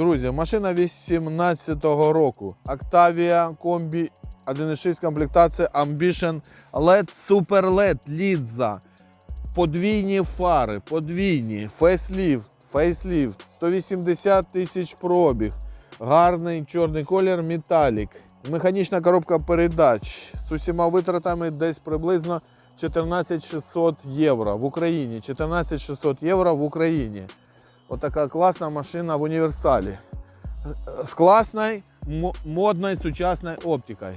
Друзі, машина 18-го року. Octavia комбі 1.6 комплектація Ambition LED Super LED Lizza. Подвійні фари, подвійні, фейсліфт, фейсліфт, 180 тисяч пробіг, гарний чорний колір, металік, механічна коробка передач з усіма витратами десь приблизно 14 600 євро в Україні. 14 600 євро в Україні. Отака класна машина в універсалі. З класною, мо- модною, сучасною оптикою.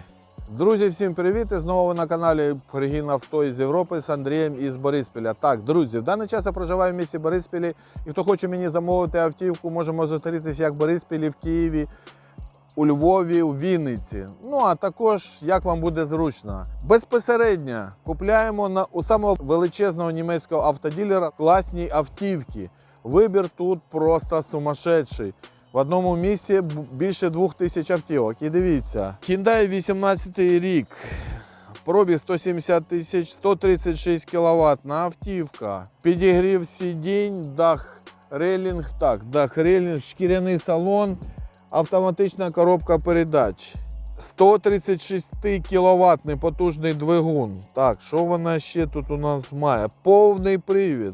Друзі, всім привіт! І знову ви на каналі Пригін Авто із Європи з Андрієм із Бориспіля. Так, друзі, в даний час я проживаю в місті Бориспілі. І хто хоче мені замовити автівку, можемо зустрітися як в Бориспілі, в Києві, у Львові, у Вінниці. Ну а також як вам буде зручно. Безпосередньо купляємо на у самого величезного німецького автоділера класні автівки. Вибір тут просто сумасшедший. В одному місці більше двох тисяч автівок. І дивіться, Hyundai 18 рік. Пробіг 170 тисяч, 136 кВт автівка. Підігрів сидінь, дах, рейлінг, так, дах, рейлінг, шкіряний салон, автоматична коробка передач. 136 кВт потужний двигун. Так, що вона ще тут у нас має? Повний привід.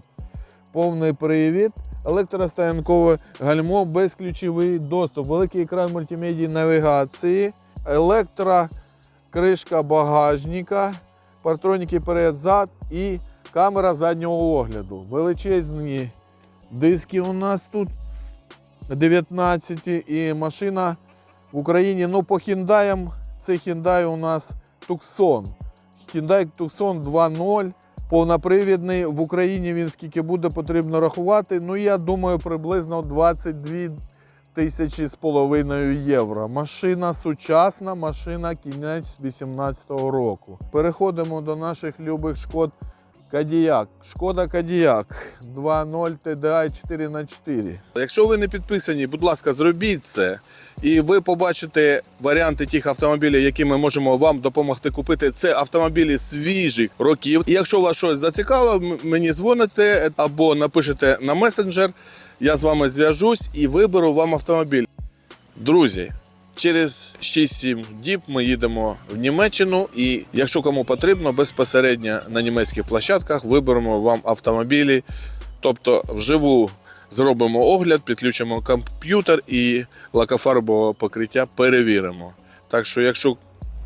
Повний привід, електростоянкове гальмо, безключовий доступ, великий екран мультимедії навігації, електрокришка багажника, партроніки перед-зад і камера заднього огляду. Величезні диски у нас тут 19 і машина в Україні. Ну, по хіндаям це Hyundai у нас Tucson. Hyundai Tucson 2.0. Повнопривідний в Україні він скільки буде потрібно рахувати. Ну я думаю, приблизно 22 тисячі з половиною євро. Машина сучасна, машина кінець 18-го року. Переходимо до наших любих шкод Кадіяк. Шкода Кадіяк 2.0 TDI 4х4. Якщо ви не підписані, будь ласка, зробіть це, і ви побачите варіанти тих автомобілів, які ми можемо вам допомогти купити. Це автомобілі свіжих років. І якщо вас щось зацікавило, мені дзвоните або напишете на месенджер. Я з вами зв'яжусь і виберу вам автомобіль. Друзі, через 6-7 діб ми їдемо в Німеччину, і якщо кому потрібно, безпосередньо на німецьких площадках виберемо вам автомобілі. Тобто вживу зробимо огляд, підключимо комп'ютер і лакофарбове покриття перевіримо. Так що, якщо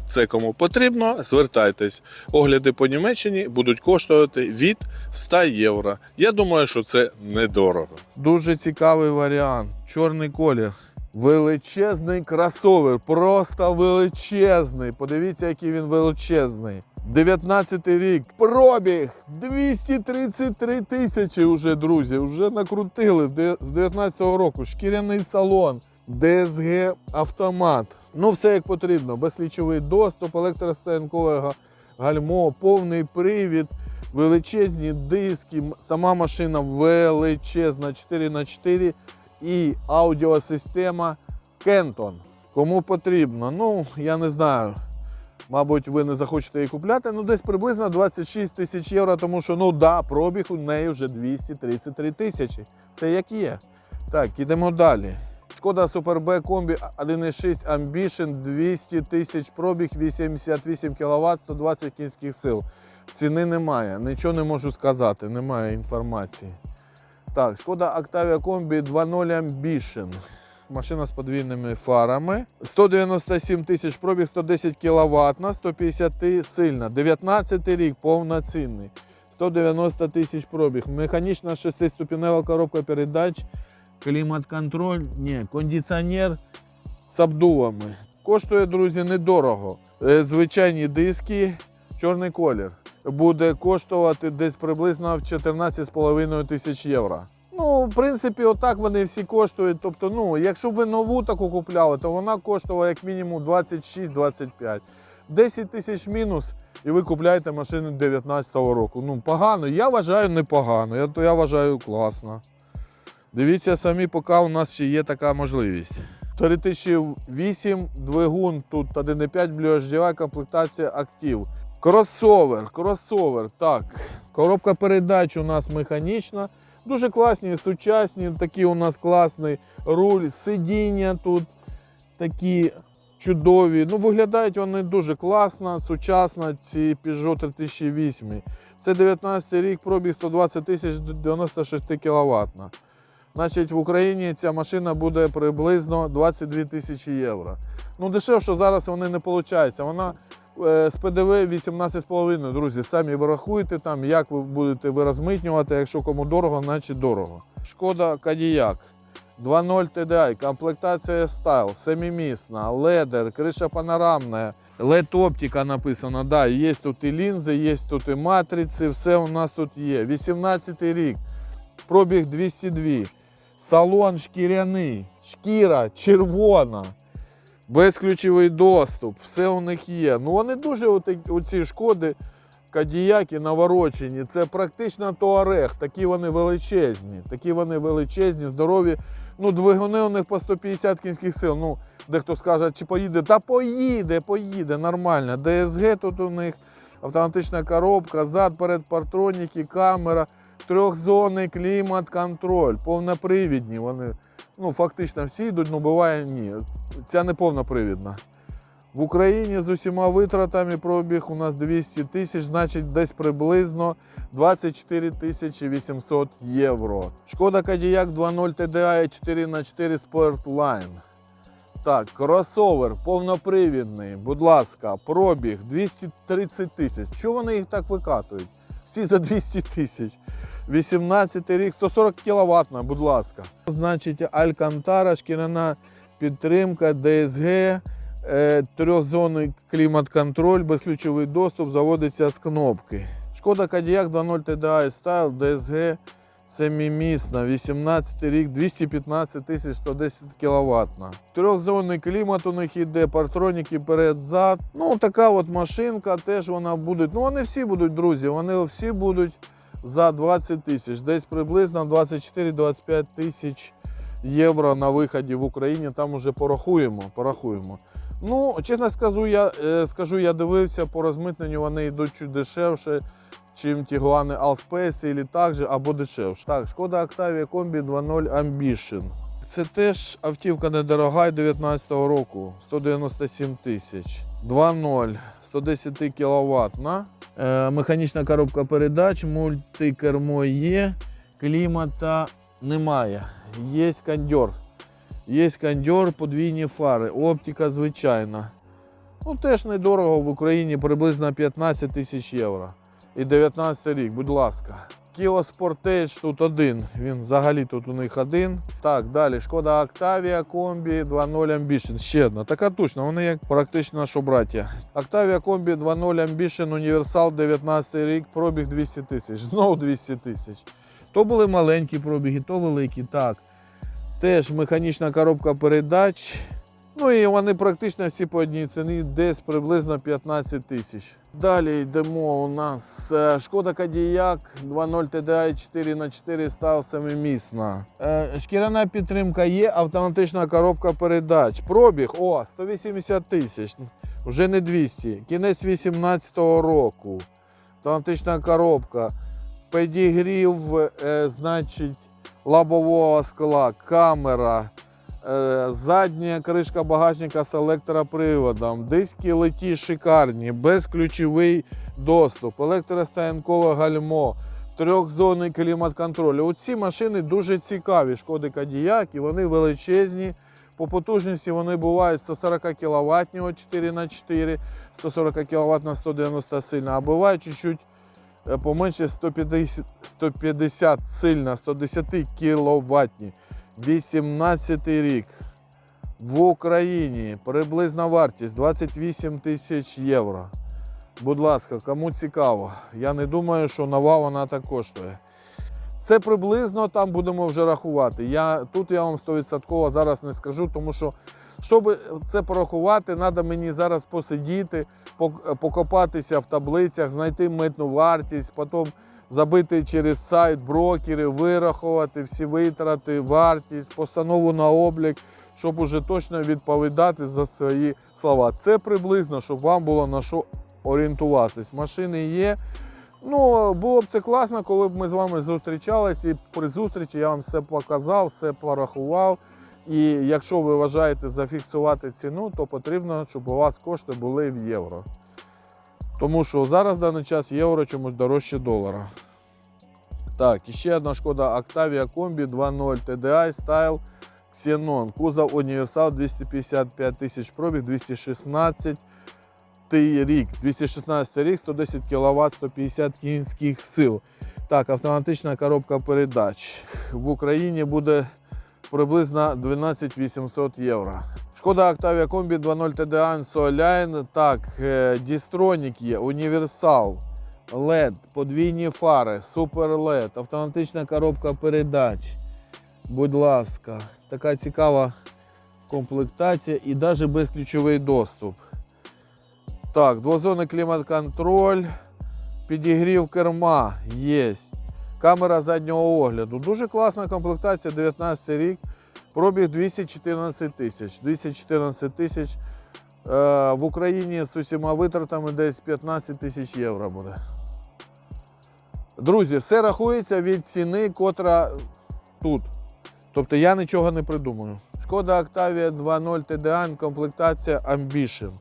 це кому потрібно, звертайтесь. Огляди по Німеччині будуть коштувати від 100 євро. Я думаю, що це недорого. Дуже цікавий варіант. Чорний колір. Величезний кросовер, просто величезний. Подивіться, який він величезний. 19 рік. Пробіг 233 тисячі вже, друзі. Вже накрутили з де- 19-го року. Шкіряний салон, DSG автомат. Ну, все як потрібно. Безлічовий доступ, електростоянкове гальмо, повний привід, величезні диски. Сама машина величезна 4х4 і аудіосистема Кентон. Кому потрібно? Ну, я не знаю. Мабуть, ви не захочете її купляти. Ну, десь приблизно 26 тисяч євро, тому що, ну да, пробіг у неї вже 233 тисячі. Це як є. Так, ідемо далі. Шкода Super B комбі 1.6 Ambition 200 тисяч пробіг, 88 кВт, 120 кінських сил. Ціни немає, нічого не можу сказати, немає інформації. Так, шкода Octavia Комбі 2.0 Ambition. Машина з подвійними фарами. 197 тисяч пробіг, 110 кВт, 150 сильна. 19 рік, повноцінний. 190 тисяч пробіг. Механічна 6-ступенева коробка передач. Клімат-контроль, ні, кондиціонер з обдувами. Коштує, друзі, недорого. Е, Звичайні диски, чорний колір. Буде коштувати десь приблизно в 14,5 тисяч євро. Ну, в принципі, отак вони всі коштують. Тобто, ну, якщо ви нову таку купляли, то вона коштувала як мінімум 26-25. 10 тисяч мінус, і ви купляєте машину 19-го року. Ну, погано. Я вважаю непогано. Я, я вважаю класно. Дивіться самі, поки у нас ще є така можливість. 3008 двигун, тут 1,5 Blue HDI, комплектація актив. Кросовер, кросовер, так. Коробка передач у нас механічна, Дуже класні, сучасні, такий у нас класний руль, сидіння тут такі чудові. Ну, виглядають вони дуже класно, сучасно, ці Peugeot 3008. Це 19 рік, пробіг 120 тисяч 96 кВт. Значить, в Україні ця машина буде приблизно 22 тисячі євро. Ну, дешевше зараз вони не виходить. Вона з ПДВ 18,5, друзі. Самі ви рахуєте там, як ви будете ви розмитнювати, якщо кому дорого, значить дорого. Шкода Кадіяк. 2.0 TDI, комплектація стайл, семимісна, ледер, криша панорамна, LED оптика написано. Да, є тут і лінзи, є тут і матриці, все у нас тут є. 18 рік, пробіг 202, салон шкіряний, шкіра червона, безключовий доступ, все у них є. Ну вони дуже оці шкоди. Кадіяки наворочені, це практично туарег, такі вони величезні, такі вони величезні, здорові. Ну, двигуни у них по 150 кінських сил. Ну, дехто скаже, чи поїде? Та поїде, поїде, нормально. ДСГ тут у них, автоматична коробка, зад, перед партроніки, камера, трьохзонний клімат, контроль, повнопривідні. Вони ну, фактично всі йдуть, ну буває ні. Ця не повнопривідна. В Україні з усіма витратами пробіг у нас 200 тисяч, значить десь приблизно 24 тисячі 800 євро. Шкода Кадіяк 2.0 TDI 4х4 Sportline. Так, кросовер повнопривідний, будь ласка, пробіг 230 тисяч. Чого вони їх так викатують? Всі за 200 тисяч. 18 рік, 140 кВт, будь ласка. Значить, Алькантара, шкіряна підтримка, ДСГ, е, трьохзонний клімат-контроль, безключовий доступ, заводиться з кнопки. Шкода Кадіяк 2.0 TDI Style, DSG, семимісна, 18 рік, 215 тисяч 110 кВт. Трьохзонний клімат у них іде, партроніки перед-зад. Ну, така от машинка, теж вона буде. Ну, вони всі будуть, друзі, вони всі будуть за 20 тисяч, десь приблизно 24-25 тисяч євро на виході в Україні. Там уже порахуємо. порахуємо. Ну, чесно скажу, я е, скажу, я дивився по розмитненню, вони йдуть чуть дешевше, чим Тігуани Allspace, або так же, або дешевше. Так, шкода Octavia Combi 2.0 Ambition. Це теж автівка недорога 19-го року, 197 тисяч. 2.0, 110 кВт. Е, механічна коробка передач, мультикермо є, клімата немає. Є кондьор. Є кондьор, подвійні фари, оптика звичайна. Ну, теж недорого в Україні приблизно 15 тисяч євро. І 19 рік, будь ласка. Kia Sportage тут один. Він взагалі тут у них один. Так, далі. Шкода Octavia Combi 2.0 Ambition. Ще одна. Така точно, вони як практично що браття. Octavia Combi 2.0 Ambition Універсал 19 рік, пробіг 200 тисяч. Знову 200 тисяч. То були маленькі пробіги, то великі. Так. Теж механічна коробка передач. Ну і вони практично всі по одній ціні, десь приблизно 15 тисяч. Далі йдемо у нас е, Шкода Кадіяк 2.0 TDI 4х4 став семимісна. Е, Шкіряна підтримка є, автоматична коробка передач. Пробіг о, 180 тисяч, вже не 200. Кінець 2018 року. Автоматична коробка. Підігрів, е, значить, лобового скла, камера. Е, Задня кришка багажника з електроприводом, диски леті шикарні, безключовий доступ, електростоянкове гальмо, трьохзонний клімат-контроль. Оці машини дуже цікаві. Шкоди Кадіяк, і вони величезні. По потужності вони бувають 140 кВт 4х4, 140 кВт на 190 сильно, а бувають чуть-чуть е, поменше 150, 150 сильно, 110 кВт. 18 рік. В Україні приблизна вартість 28 тисяч євро. Будь ласка, кому цікаво. Я не думаю, що нова вона так коштує. Це приблизно там будемо вже рахувати. Я, тут я вам 100% зараз не скажу, тому що, щоб це порахувати, треба мені зараз посидіти, покопатися в таблицях, знайти митну вартість, потім забити через сайт брокери, вирахувати всі витрати, вартість, постанову на облік, щоб уже точно відповідати за свої слова. Це приблизно, щоб вам було на що орієнтуватись. Машини є. Ну, було б це класно, коли б ми з вами зустрічались і при зустрічі я вам все показав, все порахував. І якщо ви вважаєте зафіксувати ціну, то потрібно, щоб у вас кошти були в євро. Тому що зараз в даний час євро чомусь дорожче долара. Так, ще одна шкода Octavia Combi 2.0 TDI Style Xenon. Кузов універсал 255 тисяч пробіг, 216 рік. 216 рік, 110 кВт, 150 кінських сил. Так, автоматична коробка передач. В Україні буде приблизно 12 800 євро. Шкода Octavia Combi 2.0 TDI Soline. Так, е, Дістронік є, універсал. LED, подвійні фари, супер LED, автоматична коробка передач. Будь ласка, така цікава комплектація і навіть безключовий доступ. Так, двозонний клімат-контроль, підігрів керма є. Камера заднього огляду. Дуже класна комплектація, 19 рік. Пробіг 214 тисяч. 214 тисяч. Е, в Україні з усіма витратами десь 15 тисяч євро буде. Друзі, все рахується від ціни, котра тут. Тобто я нічого не придумую. Шкода Octavia 2.0 TDI, комплектація Ambition.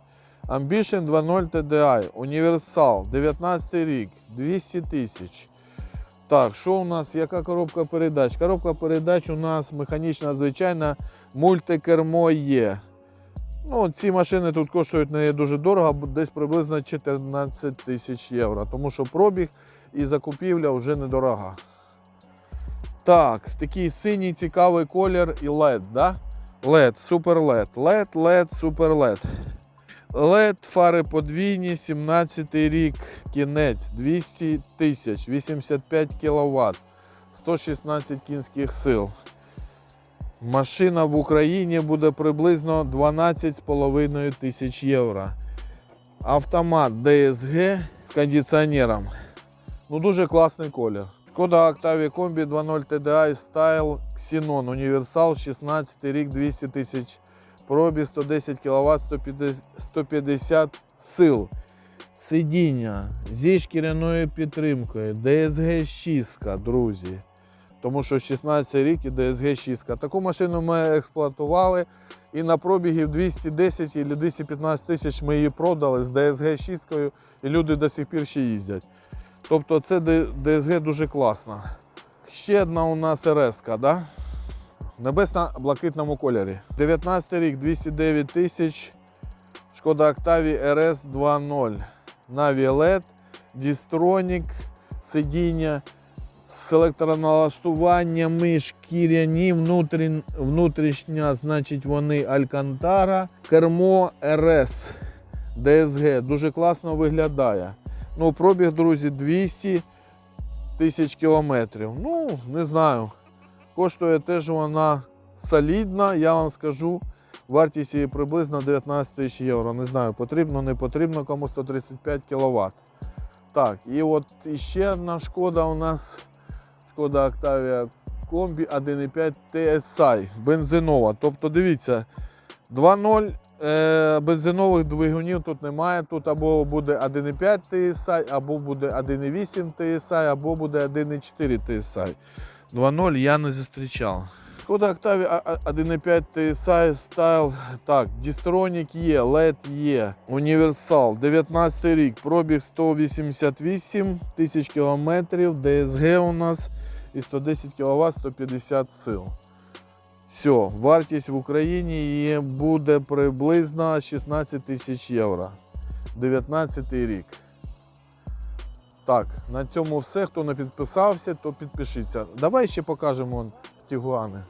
Ambition 2.0 TDI, універсал, 19 рік, 200 тисяч. Так, що у нас? Яка коробка передач? Коробка передач у нас механічна, звичайна, мультикермо є. Ну, ці машини тут коштують не дуже дорого, десь приблизно 14 тисяч євро. Тому що пробіг і закупівля вже недорога. Так, такий синій цікавий колір і LED, да? LED, супер LED. LED, LED, супер LED. LED, фари подвійні, 17 рік, кінець, 200 тисяч, 85 кВт, 116 кінських сил. Машина в Україні буде приблизно 12,5 тисяч євро. Автомат DSG з кондиціонером. Ну, дуже класний колір. Шкода Octavia Combi 2.0 TDI Style Xenon Універсал 16 рік 200 тисяч пробіг 110 кВт 150 сил. Сидіння зі шкіряною підтримкою, DSG 6, друзі. Тому що 16 рік і DSG 6. Таку машину ми експлуатували і на пробігів 210 і 215 тисяч ми її продали з DSG 6 і люди до сих пір ще їздять. Тобто це DSG дуже класна. Ще одна у нас РС, да? Небесно-блакитному кольорі. 19 рік, 209 тисяч. Шкода Octavia RS 2.0. Navia LED, Distronic, сидіння з електроналаштуваннями, шкіряні, внутрі, внутрішня, значить, вони Алькантара, кермо RS DSG. Дуже класно виглядає. Ну, пробіг, друзі, 200 тисяч кілометрів. Ну, не знаю. Коштує теж вона солідна, я вам скажу. Вартість її приблизно 19 тисяч євро. Не знаю, потрібно, не потрібно, кому 135 кВт. Так, і от іще одна шкода у нас. Шкода Octavia Combi 1.5 TSI бензинова. Тобто, дивіться, 2.0 е, бензинових двигунів тут немає. Тут або буде 1.5 TSI, або буде 1.8 TSI, або буде 1.4 TSI. 2.0 я не зустрічав. Шкода Octavia а- а- 1.5 TSI Style. Так, Distronic є, LED є, Універсал, 19 рік, пробіг 188 тисяч кілометрів, DSG у нас і 110 кВт, 150 сил. Все, вартість в Україні буде приблизно 16 тисяч євро. 19 рік. Так, на цьому все. Хто не підписався, то підпишіться. Давай ще покажемо Тігуани.